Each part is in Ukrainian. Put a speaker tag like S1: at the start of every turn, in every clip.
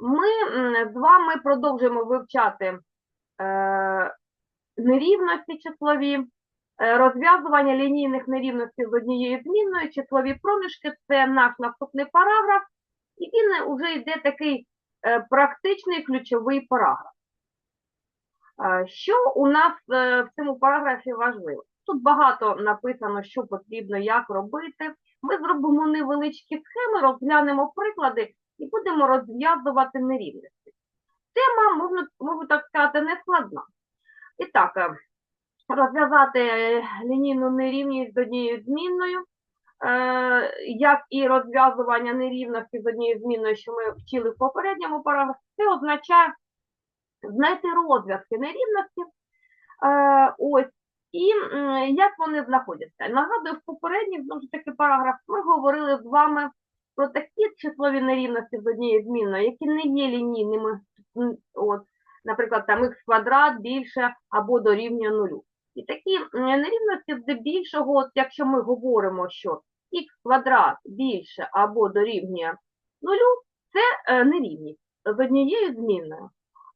S1: Ми з вами продовжуємо вивчати е, нерівності числові, е, розв'язування лінійних нерівностей з однією змінною, числові проміжки це наш наступний параграф, і він вже йде такий е, практичний ключовий параграф. Що у нас в цьому параграфі важливо? Тут багато написано, що потрібно, як робити. Ми зробимо невеличкі схеми, розглянемо приклади і будемо розв'язувати нерівності. Тема, можна, так сказати, не складна. І так, е, розв'язати е, лінійну нерівність з однією змінною, е, як і розв'язування нерівності з однією змінною, що ми вчили в попередньому параграфі, це означає знайти розв'язки нерівності. Ось, і як вони знаходяться. Нагадую, в попередніх знову ж таки параграф ми говорили з вами про такі числові нерівності з однією змінною, які не є лінійними. От, наприклад, там х квадрат більше або дорівнює нулю. І такі нерівності здебільшого, от якщо ми говоримо, що х квадрат більше або дорівнює нулю, це е, нерівність з однією змінною.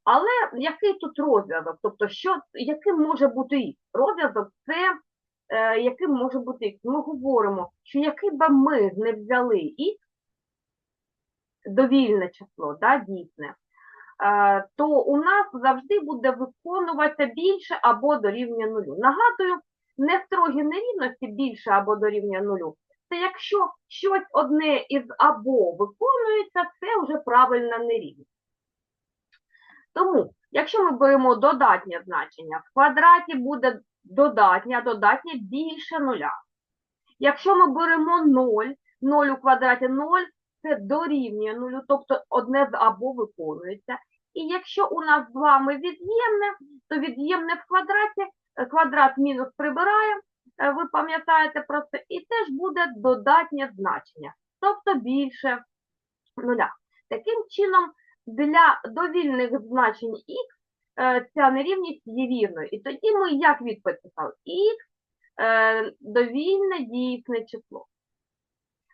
S1: Але який тут розв'язок? Тобто, що, яким може бути х? Розв'язок це е, яким може бути х? Ми говоримо, що який би ми не взяли х, довільне число, да, дійсне, е, то у нас завжди буде виконуватися більше або дорівнює нулю. Нагадую, нестрогі нерівності більше або дорівнює нулю. Це якщо щось одне із або виконується, це вже правильна нерівність. Тому, якщо ми беремо додатнє значення, в квадраті буде додатнє, а додатнє більше нуля. Якщо ми беремо 0, 0 у квадраті 0, це дорівнює нулю, тобто одне з або виконується. І якщо у нас з вами від'ємне, то від'ємне в квадраті, е, квадрат мінус прибираємо, е, ви пам'ятаєте про це, і теж буде додатнє значення, тобто більше нуля. Таким чином, для довільних значень х е, ця нерівність є вірною. І тоді ми як відповідь х довільне дійсне число.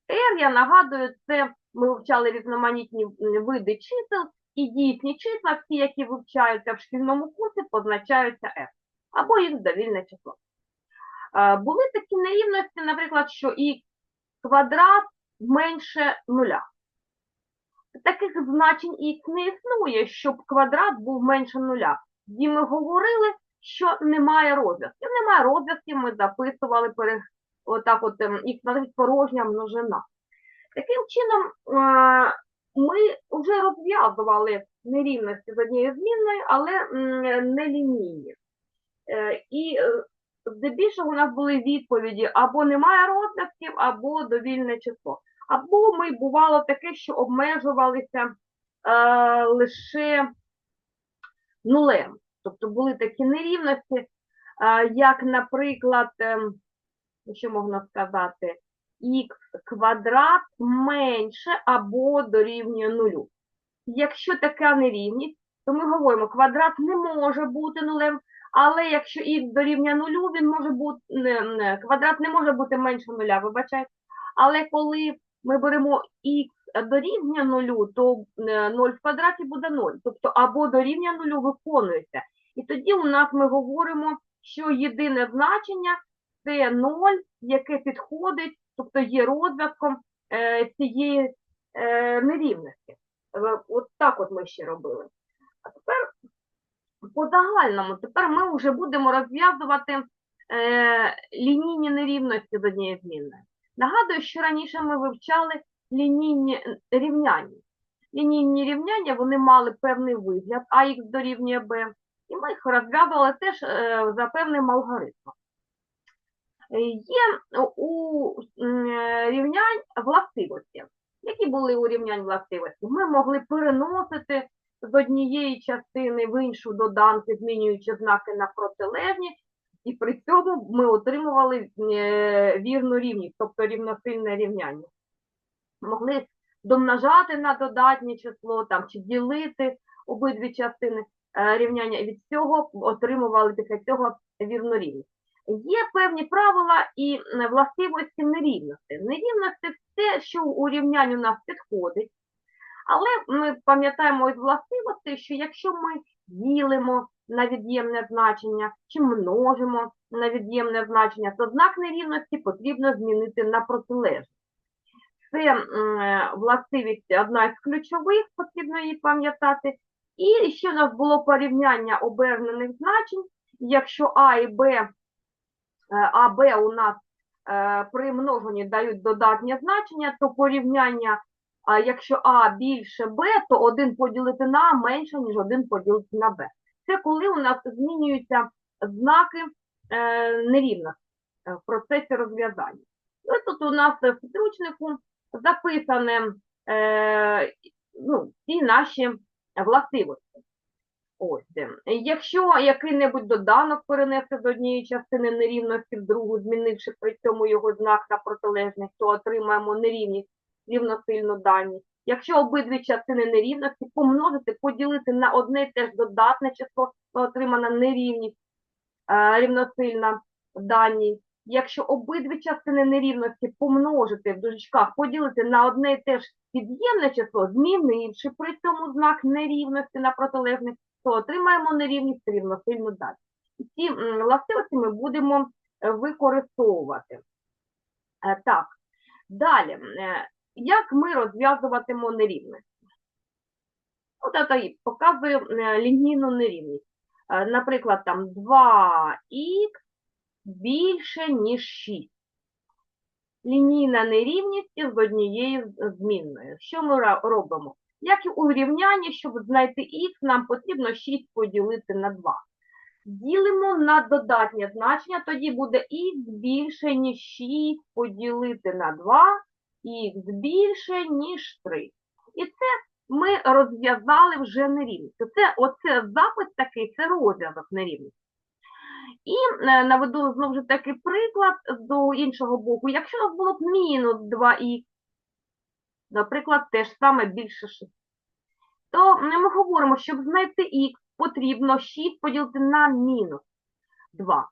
S1: R, я нагадую, це ми вивчали різноманітні види чисел, і дійсні числа, всі, які вивчаються в шкільному курсі, позначаються f, або х довільне число. Е, Були такі нерівності, наприклад, що х квадрат менше нуля. Таких значень х не існує, щоб квадрат був менше нуля. І ми говорили, що немає розв'язків. Немає розв'язків, ми записували. Отак от ем, х навіть порожня множина. Таким чином, е, ми вже розв'язували нерівності з однією змінною, але м, не лінійні. Е, І е, здебільшого у нас були відповіді або немає розв'язків, або довільне число. Або ми бувало таке, що обмежувалися е, лише нулем. Тобто були такі нерівності, е, як, наприклад, ем, що можна сказати, х квадрат менше або дорівнює нулю. Якщо така нерівність, то ми говоримо, квадрат не може бути нулем, але якщо х дорівнює нулю, він може бути, не, не, квадрат не може бути менше нуля, вибачайте. Але коли ми беремо х дорівнює нулю, то 0 в квадраті буде 0. Тобто або дорівнює нулю виконується. І тоді у нас ми говоримо, що єдине значення це 0, яке підходить, тобто є розв'язком е, цієї е, нерівності. Е, От так от ми ще робили. А тепер по загальному, тепер ми вже будемо розв'язувати лінійні нерівності з однією змінною. Нагадую, що раніше ми вивчали лінійні рівняння. Лінійні рівняння вони мали певний вигляд, АХ дорівнює Б, і ми їх розв'язували теж за певним алгоритмом. Є у е, рівнянь властивості. Які були у рівнянь властивості? Ми могли переносити з однієї частини в іншу доданки, змінюючи знаки на протилежні, і при цьому ми отримували е, вірну рівність, тобто рівносильне рівняння. Могли домножати на додатнє число там, чи ділити обидві частини е, рівняння, і від цього отримували після цього вірну рівність. Є певні правила і властивості нерівності. Нерівності – це, що у рівнянь у нас підходить, Але ми пам'ятаємо із властивостей, що якщо ми ділимо на від'ємне значення чи множимо на від'ємне значення, то знак нерівності потрібно змінити на протилежний. Це е, властивість одна із ключових, потрібно її пам'ятати. І ще у нас було порівняння обернених значень. Якщо А і Б, е, А, Б у нас е, при множенні дають додатнє значення, то порівняння, якщо А більше Б, то 1 поділити на А менше, ніж 1 поділити на Б. Це коли у нас змінюються знаки е, нерівності е, в процесі розв'язання. Ось тут у нас в підручнику записане ну, ці наші властивості. Ось. Якщо який-небудь доданок перенести з однієї частини нерівності в другу, змінивши при цьому його знак на протилежний, то отримаємо нерівність рівносильну дані. Якщо обидві частини нерівності помножити, поділити на одне і те ж додатне число, то отримана нерівність е, рівносильна дані. Якщо обидві частини нерівності помножити в дужечках, поділити на одне і те ж під'ємне число, змінивши при цьому знак нерівності на протилежний, то отримаємо нерівність рівносильну дані. І ці властивості ми будемо е, використовувати. Е, Так, далі, е, як ми розв'язуватимо нерівності? От це е, лінійну нерівність. Наприклад, там 2х більше, ніж 6. Лінійна нерівність із однією змінною. Що ми робимо? Як і у рівнянні, щоб знайти х, нам потрібно 6 поділити на 2. Ділимо на додатнє значення, тоді буде х більше, ніж 6 поділити на 2, х більше, ніж 3. І це ми розв'язали вже нерівність. Це, оце запис такий, це розв'язок нерівності. І е, наведу знову ж таки приклад до іншого боку. Якщо у нас було б мінус 2х, наприклад, те ж саме більше 6, то ми говоримо, щоб знайти х, потрібно 6 поділити на мінус 2.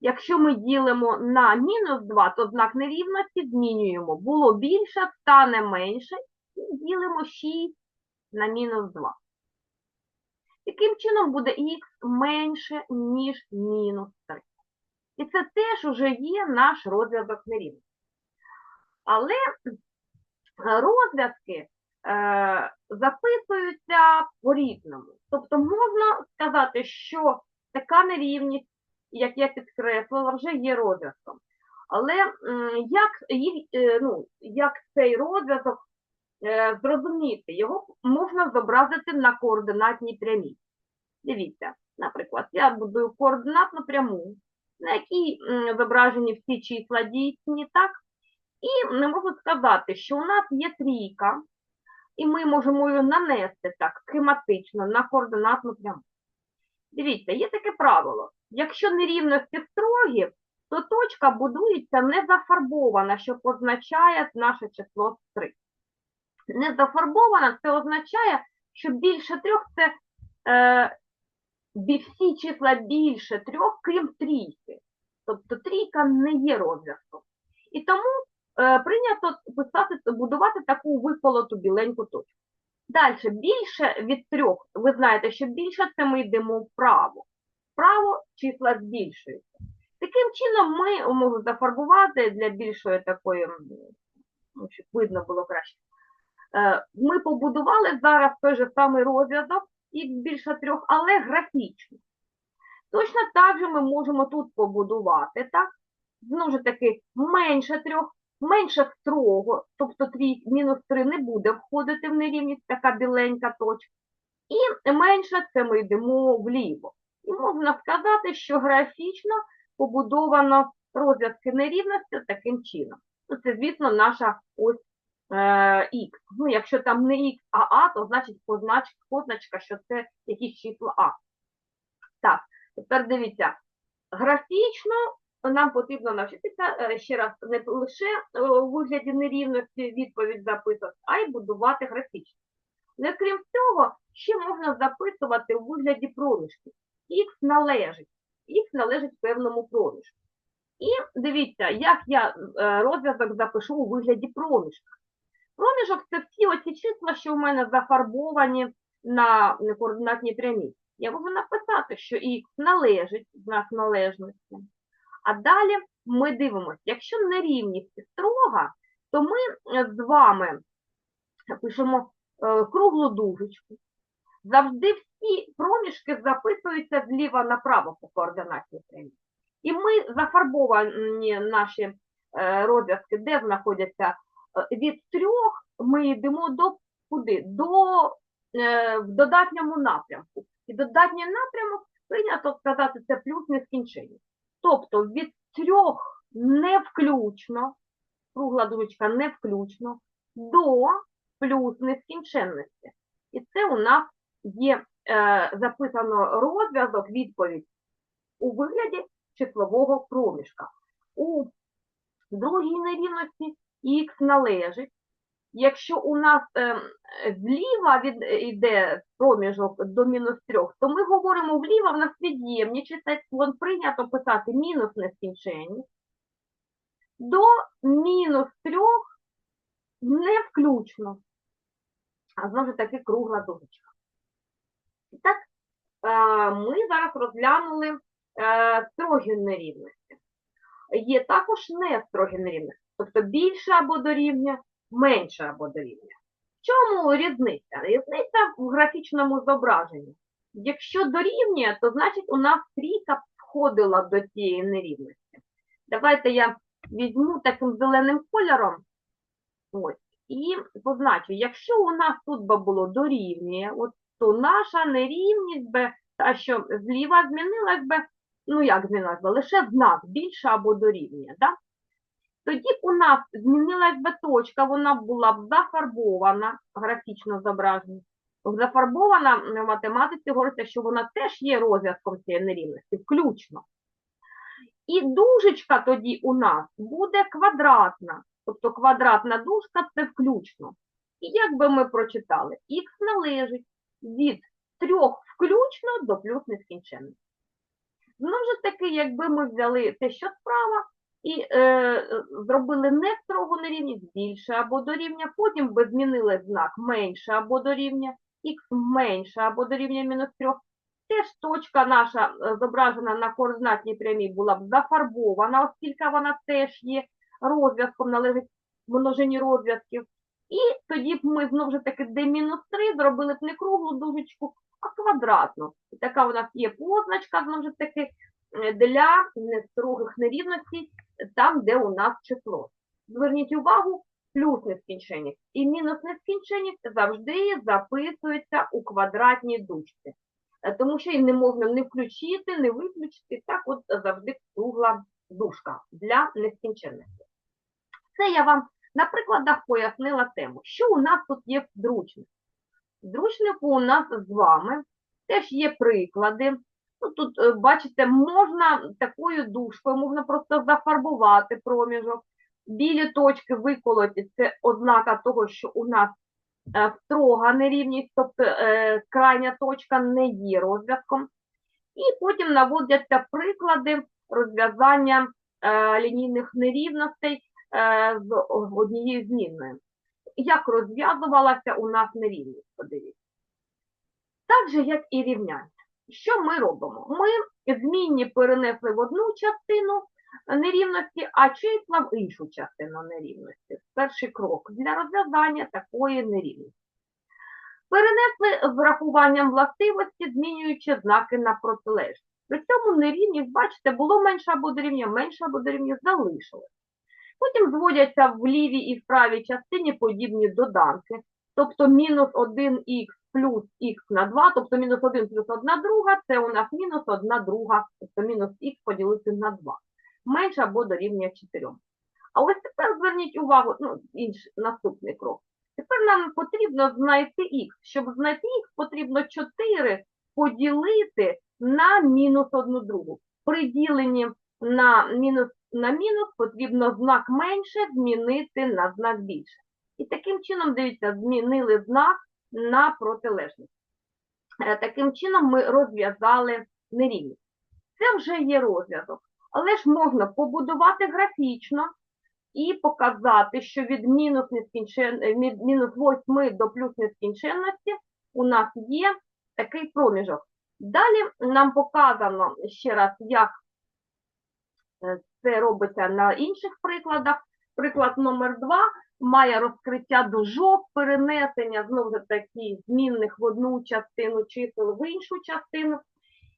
S1: Якщо ми ділимо на мінус 2, то знак нерівності змінюємо. Було більше, стане менше, і ділимо 6 на мінус 2. Таким чином буде х менше, ніж мінус 3. І це теж уже є наш розв'язок нерівності. Але розв'язки е, записуються по-різному. Тобто можна сказати, що така нерівність, як я підкреслила, вже є розв'язком. Але як, е, ну, як цей розв'язок е, зрозуміти? Його можна зобразити на координатній прямій. Дивіться, наприклад, я будую координатну пряму, на якій зображені всі числа дійсні, так? І не можу сказати, що у нас є трійка, і ми можемо її нанести так схематично на координатну пряму. Дивіться, є таке правило. Якщо нерівності строгі, то точка будується не зафарбована, що позначає наше число 3. Не зафарбована це означає, що більше трьох це е, всі числа більше трьох, крім трійки. Тобто трійка не є розв'язком. І тому прийнято писати, будувати таку виколоту біленьку точку. Далі, більше від трьох, ви знаєте, що більше це ми йдемо вправо. Вправо числа збільшуються. Таким чином ми можемо зафарбувати для більшої такої, ну, щоб видно було краще. Е, Ми побудували зараз той же самий розв'язок, х більше трьох, але графічно. Точно так же ми можемо тут побудувати, так? Знову ж таки, менше трьох, менше строго, тобто трій, мінус 3 не буде входити в нерівність, така біленька точка. І менше це ми йдемо вліво. І можна сказати, що графічно побудовано розв'язки нерівності таким чином. Ну, це, звісно, наша ось е, х. Ну, якщо там не х, а а, то значить познач, позначка, що це якісь числа а. Так, тепер дивіться, графічно нам потрібно навчитися е, ще раз не лише е, у вигляді нерівності відповідь записувати, а й будувати графічно. Але крім цього, ще можна записувати у вигляді проміжків. Х належить, х належить певному проміжку. І дивіться, як я е, розв'язок запишу у вигляді проміжка. Проміжок це всі оці числа, що в мене зафарбовані на координатній прямій. Я можу написати, що х належить, знак належності. А далі ми дивимося, якщо нерівність строга, то ми е, з вами пишемо е, круглу дужечку. Завжди всі проміжки записуються зліва направо по координатній прямій. І ми зафарбовані наші е, розв'язки, де знаходяться від трьох, ми йдемо до куди? До в додатньому напрямку. І додатній напрямок прийнято сказати це плюс нескінченність. Тобто від трьох не включно, кругла дужечка не включно, до плюс нескінченності. І це у нас є е, записано розв'язок, відповідь у вигляді числового проміжка. У другій нерівності х належить. Якщо у нас е, зліва від, йде проміжок до мінус 3, то ми говоримо вліво, в нас від'ємні числа, прийнято писати мінус нескінченність. До мінус 3 не включно. А знову ж таки кругла дужечка. І так, е, ми зараз розглянули е, строгі нерівності. Є також не нерівності, тобто більше або дорівнює, менше або дорівнює. В чому різниця? Різниця в графічному зображенні. Якщо дорівнює, то значить у нас трійка входила до цієї нерівності. Давайте я візьму таким зеленим кольором. Ось. І позначу, якщо у нас тут би було дорівнює, от, то наша нерівність би, та що зліва змінилась би, ну як змінилась би, лише знак більше або дорівнює. Да? Тоді б у нас змінилась би точка, вона була б зафарбована, графічно зображена. Зафарбована в математиці говориться, що вона теж є розв'язком цієї нерівності, включно. І дужечка тоді у нас буде квадратна. Тобто квадратна дужка це включно. І як би ми прочитали, х належить від трьох включно до плюс нескінченності. Знову ж таки, якби ми взяли те, що справа, і е, зробили не строгу нерівність більше або дорівня, потім би змінили знак менше або дорівня, х менше або дорівня мінус 3, теж точка наша е, зображена на координатній прямій була б зафарбована, оскільки вона теж є розв'язком, належить множині розв'язків. І тоді б ми знову ж таки d мінус 3 зробили б не круглу дужечку, а квадратну. І така у нас є позначка, знову ж таки, е, для нестрогих нерівностей, там, де у нас число. Зверніть увагу, плюс нескінченність і мінус нескінченність завжди записуються у квадратній дужці. Е, Тому що їх не можна не включити, не виключити. Так от завжди кругла дужка для нескінченності. Це я вам на прикладах пояснила тему. Що у нас тут є в зручнику? В зручнику у нас з вами теж є приклади. Ну, тут, е, бачите, можна такою дужкою, можна просто зафарбувати проміжок. Білі точки виколоті – це ознака того, що у нас е, строга нерівність, тобто е, крайня точка не є розв'язком. І потім наводяться приклади розв'язання лінійних нерівностей з однією змінною. Як розв'язувалася у нас нерівність, подивіться. Так же, як і рівняння. Що ми робимо? Ми змінні перенесли в одну частину нерівності, а числа в іншу частину нерівності. Перший крок для розв'язання такої нерівності. Перенесли з врахуванням властивості, змінюючи знаки на протилежність. При цьому нерівність, бачите, було менше або дорівнює, менше або дорівнює, залишилось. Потім зводяться в лівій і в правій частині подібні доданки, тобто мінус 1х плюс х на 2, тобто мінус 1 плюс 1 друга, це у нас мінус 1 друга, тобто мінус х поділити на 2. Менше або дорівнює 4. А ось тепер зверніть увагу, ну, інший, наступний крок. Тепер нам потрібно знайти х. Щоб знайти х, потрібно 4 поділити на мінус 1 другу. При діленні на мінус на мінус потрібно знак менше змінити на знак більше. І таким чином, дивіться, змінили знак на протилежність. Е, Таким чином ми розв'язали нерівність. Це вже є розв'язок. Але ж можна побудувати графічно і показати, що від мінус, нескінчен... е, від мінус 8 до плюс нескінченності у нас є такий проміжок. Далі нам показано ще раз, як е, це робиться на інших прикладах. Приклад номер 2 має розкриття дужок, перенесення знову ж таки змінних в одну частину чисел в іншу частину,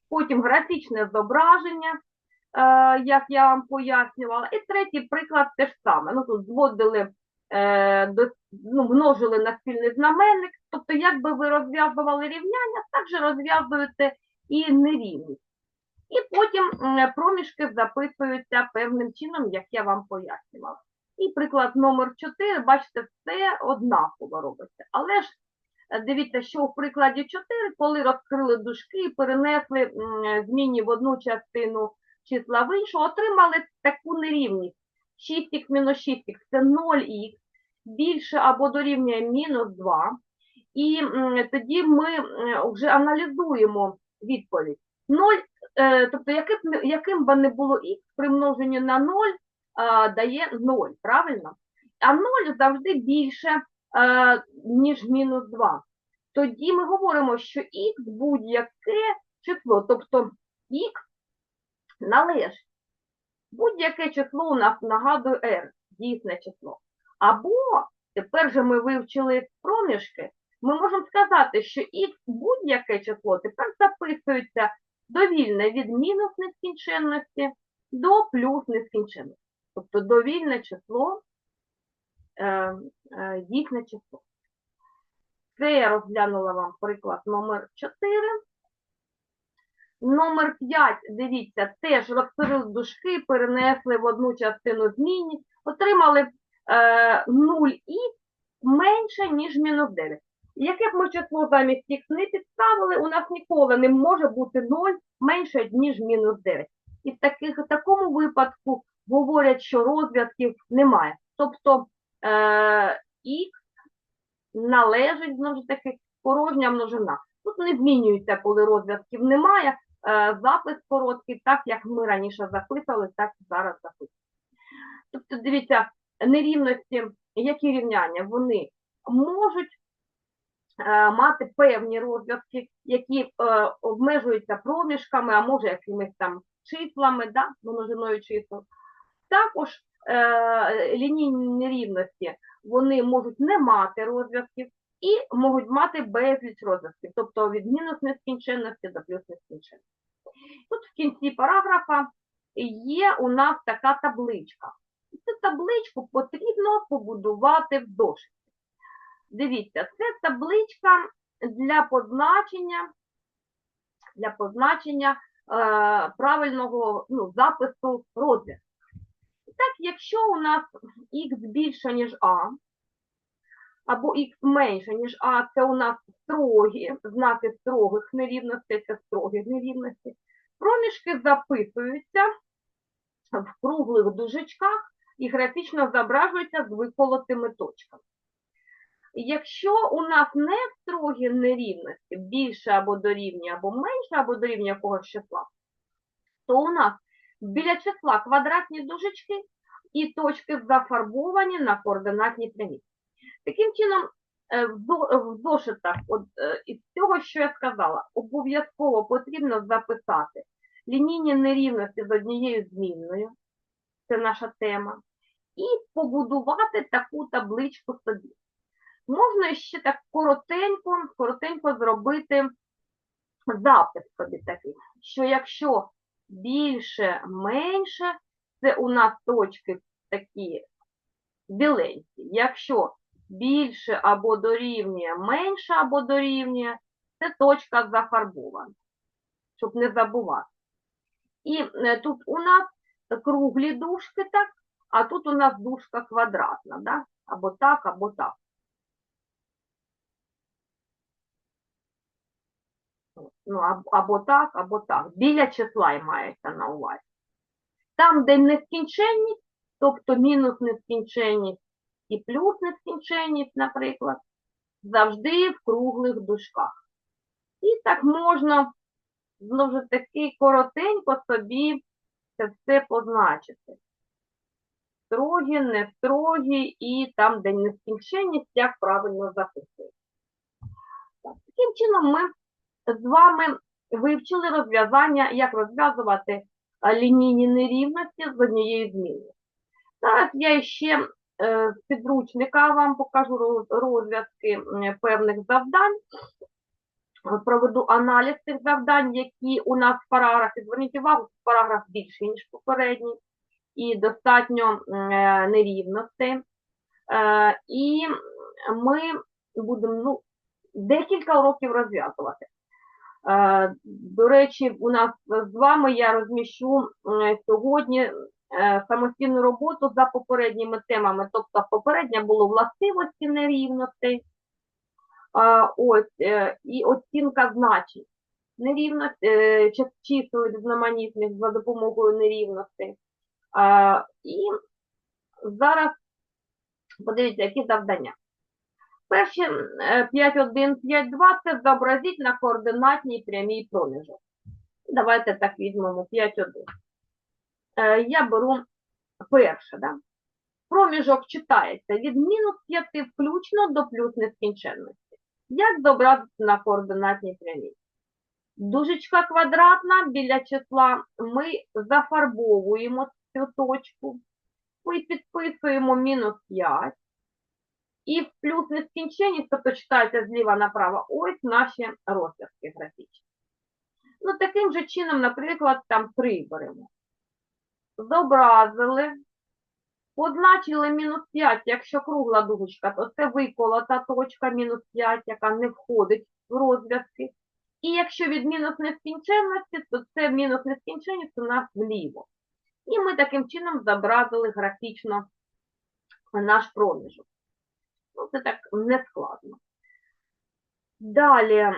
S1: потім графічне зображення, е, як я вам пояснювала. І третій приклад теж саме. Ну, тут зводили, е, ну, множили на спільний знаменник, тобто, якби ви розв'язували рівняння, так же розв'язуєте і нерівність. І потім проміжки записуються певним чином, як я вам пояснювала. І приклад номер 4, бачите, все однаково робиться. Але ж е, дивіться, що в прикладі 4, коли розкрили дужки перенесли м, змінні в одну частину числа в іншу, отримали таку нерівність. 6х мінус 6х – це 0х, більше або дорівнює мінус 2. І тоді ми вже аналізуємо відповідь. 0, е, тобто яким, би не було х при множенні на 0, а, дає 0, правильно? А 0 завжди більше, е, ніж мінус 2. Тоді ми говоримо, що х будь-яке число, тобто х належить. Будь-яке число у нас нагадує r, дійсне число. Або, тепер же ми вивчили проміжки, ми можемо сказати, що х будь-яке число тепер записується довільне від мінус нескінченності до плюс нескінченності. Тобто довільне число, е, е, дійсне число. Це я розглянула вам приклад номер 4. Номер 5, дивіться, теж розкрили дужки, перенесли в одну частину змінні, отримали е, 0х менше, ніж мінус 9. Яке б ми число замість х не підставили, у нас ніколи не може бути 0 менше, ніж мінус 9. І в, таких, в такому випадку говорять, що розв'язків немає. Тобто е, х належить, знову ж таки, порожня множина. Тут не змінюється, коли розв'язків немає. Е, запис короткий, так як ми раніше записували, так і зараз записуємо. Тобто, дивіться, нерівності, які рівняння, вони можуть е, мати певні розв'язки, які е, обмежуються проміжками, а може якимись там числами, да, множиною чисел. Також е, лінійні нерівності вони можуть не мати розв'язків і можуть мати безліч розв'язків, тобто від мінус нескінченності до плюс нескінченності. Тут в кінці параграфа є у нас така табличка. Цю табличку потрібно побудувати в зошиті. Дивіться, це табличка для позначення, для позначення е, правильного ну, запису розв'язку. Так, якщо у нас х більше, ніж а, або х менше, ніж а, це у нас строгі, знаки строгих нерівностей, це строгі нерівності, проміжки записуються в круглих дужечках і графічно зображуються з виколотими точками. Якщо у нас не строгі нерівності, більше або дорівнює, або менше, або дорівнює якогось числа, то у нас біля числа квадратні дужечки і точки зафарбовані на координатній прямі. Таким чином, е, в зо- зошитах от, е, із цього, що я сказала, обов'язково потрібно записати лінійні нерівності з однією змінною, це наша тема, і побудувати таку табличку собі. Можна ще так коротенько, коротенько зробити запис собі такий, що якщо більше, менше, це у нас точки такі біленькі. Якщо більше або дорівнює, менше або дорівнює, це точка зафарбована, щоб не забувати. І е, тут у нас круглі дужки, так, а тут у нас дужка квадратна, да? або так, або так. Ну, або так, або так. Біля числа і мається на увазі. Там, де нескінченність, тобто мінус нескінченність і плюс нескінченність, наприклад, завжди в круглих дужках. І так можна, знову ж таки, коротенько собі це все позначити. строгі, не строгі і там, де нескінченність, як правильно записується. Так, Таким чином ми з вами вивчили розв'язання, як розв'язувати лінійні нерівності з однією зміною. Зараз я ще е, з підручника вам покажу розв'язки певних завдань. Проведу аналіз цих завдань, які у нас в параграфі. Зверніть увагу, параграф більший, ніж попередній, і достатньо е, нерівностей. Е, І ми будемо ну, декілька уроків розв'язувати. До речі, у нас з вами я розміщу сьогодні е, самостійну роботу за попередніми темами. Тобто, попередня було властивості нерівностей, ось, е, і оцінка значень. Нерівності, е, чисел різноманітних за допомогою нерівностей. І зараз подивіться, які завдання. Перші е, 5.1, 5.2 – це зобразіть на координатній прямій проміжок. Давайте так візьмемо 5.1. Е, Я беру перше. Да? Проміжок читається від мінус 5 включно до плюс нескінченності. Як зобразити на координатній прямій? Дужечка квадратна біля числа ми зафарбовуємо цю точку. Ми підписуємо мінус 5. І плюс нескінченність, тобто читається зліва направо, ось наші розв'язки графічні. Ну, таким же чином, наприклад, там 3 беремо. Зобразили, позначили мінус 5, якщо кругла дужечка, то це виколота точка мінус 5, яка не входить в розв'язки. І якщо від мінус нескінченності, то це мінус нескінченність у нас вліво. І ми таким чином зобразили графічно наш проміжок. Ну, це так не складно. Далі е,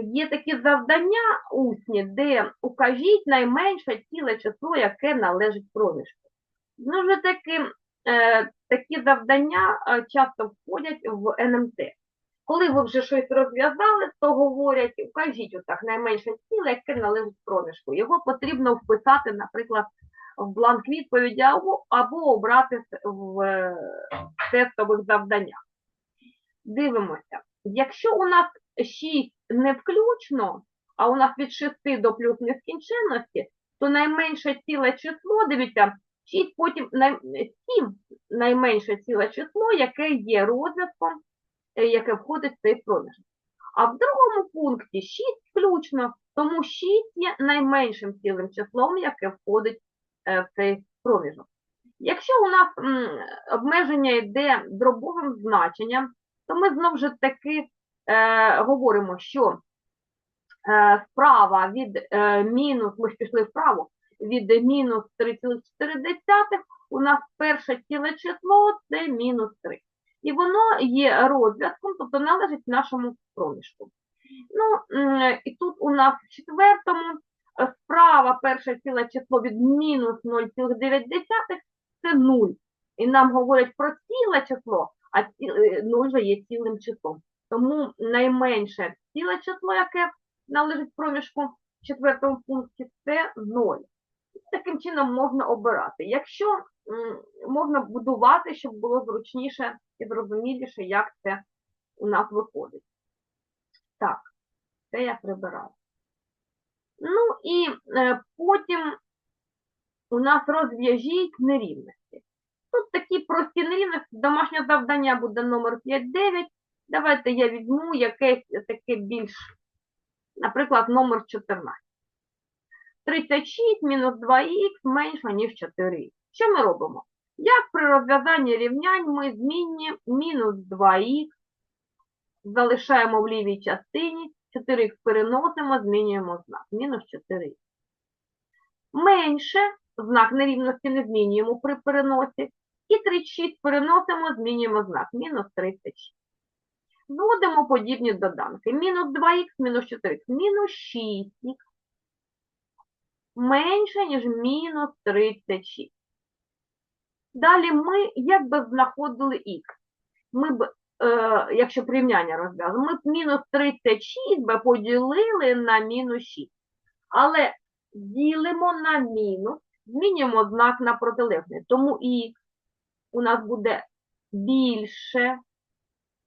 S1: є такі завдання усні, де укажіть найменше ціле число, яке належить проміжку. Ну, вже таки, е, такі завдання е, часто входять в НМТ. Коли ви вже щось розв'язали, то говорять, укажіть отак найменше ціле, яке належить проміжку. Його потрібно вписати, наприклад, в бланк відповіді або, або обрати в тестових завданнях. Дивимося. Якщо у нас 6 не включно, а у нас від 6 до плюс нескінченності, то найменше ціле число, дивіться, 6 потім най... 7 найменше ціле число, яке є розв'язком, е, яке входить в цей проміжок. А в другому пункті 6 включно, тому 6 є найменшим цілим числом, яке входить в цей проміжок. Якщо у нас обмеження йде дробовим значенням, то ми знову ж таки е, говоримо, що е, справа від е, мінус, ми ж пішли вправо, від мінус 3,4 у нас перше ціле число це мінус 3. І воно є розв'язком, тобто належить нашому проміжку. Ну, і тут у нас в четвертому е, справа перше ціле число від мінус 0,9 це 0. І нам говорять про ціле число, а ці- е, 0 вже є цілим числом. Тому найменше ціле число, яке належить проміжку в четвертому пункті, це 0. Таким чином можна обирати. Якщо можна будувати, щоб було зручніше і зрозуміліше, як це у нас виходить. Так, це я прибираю. Ну і е, потім у нас розв'яжіть нерівності. Тут такі прості нерівності, домашнє завдання буде номер 5-9. Давайте я візьму якесь таке більш, наприклад, номер 14. 36 мінус 2х менше, ніж 4х. Що ми робимо? Як при розв'язанні рівнянь ми змінні мінус 2х залишаємо в лівій частині, 4х переносимо, змінюємо знак. Мінус 4х. Менше, знак нерівності не змінюємо при переносі. І 36 переносимо, змінюємо знак. Мінус 36. Зводимо подібні доданки. Мінус 2х, мінус 4х, мінус 6х. Менше, ніж мінус 36. Далі ми як би знаходили х. Ми б, е, якщо порівняння розв'язали, ми мінус 36 би поділили на мінус 6. Але ділимо на мінус змінюємо знак на протилежний. Тому х у нас буде більше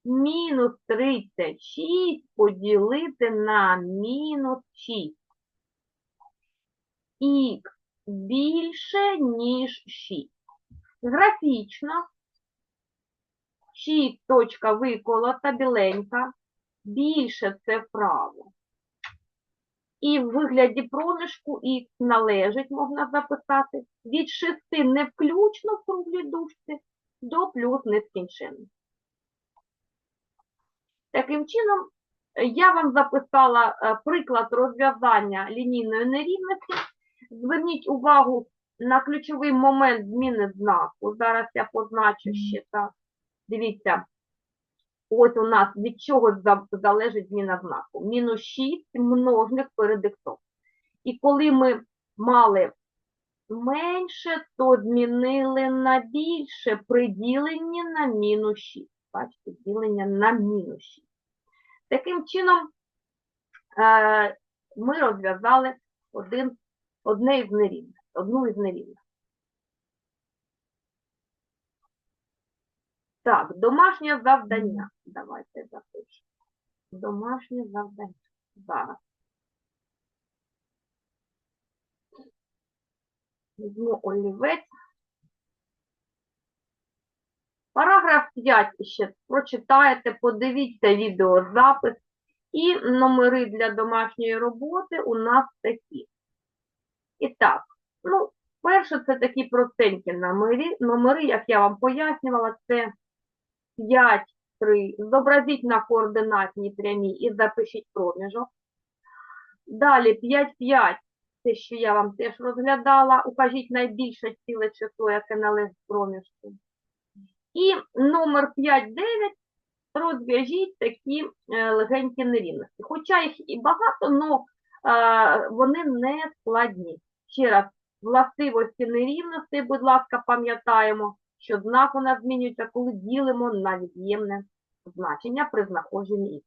S1: мінус 36 поділити на мінус 6. Х більше, ніж 6. Графічно 6 точка виколота біленька, більше це вправо. І в вигляді проміжку х належить, можна записати, від 6 не включно в круглій дужці до плюс нескінченно. Таким чином, я вам записала е, приклад розв'язання лінійної нерівності. Зверніть увагу на ключовий момент зміни знаку. Зараз я позначу ще так. Дивіться, ось у нас від чого залежить зміна знаку. Мінус 6 множник перед іксом. І коли ми мали менше, то змінили на більше при діленні на мінус 6. Бачите, ділення на мінус 6. Таким чином, е, ми розв'язали один, одне із нерівних, одну із нерівних. Так, домашнє завдання. Давайте запишемо. Домашнє завдання. Зараз. Візьму олівець. Параграф 5 ще прочитаєте, подивіться відеозапис. І номери для домашньої роботи у нас такі. І так, ну, перше, це такі простенькі номери, номери, як я вам пояснювала, це 5, 3. Зобразіть на координатній прямій і запишіть проміжок. Далі 5, 5. Те, що я вам теж розглядала. Укажіть найбільше ціле число, яке належить проміжку. І номер 5, 9 розв'яжіть такі е, легенькі нерівності. Хоча їх і багато, але вони не складні. Ще раз, властивості нерівності, будь ласка, пам'ятаємо, що знак нас змінюється, коли ділимо на від'ємне значення при знаходженні х.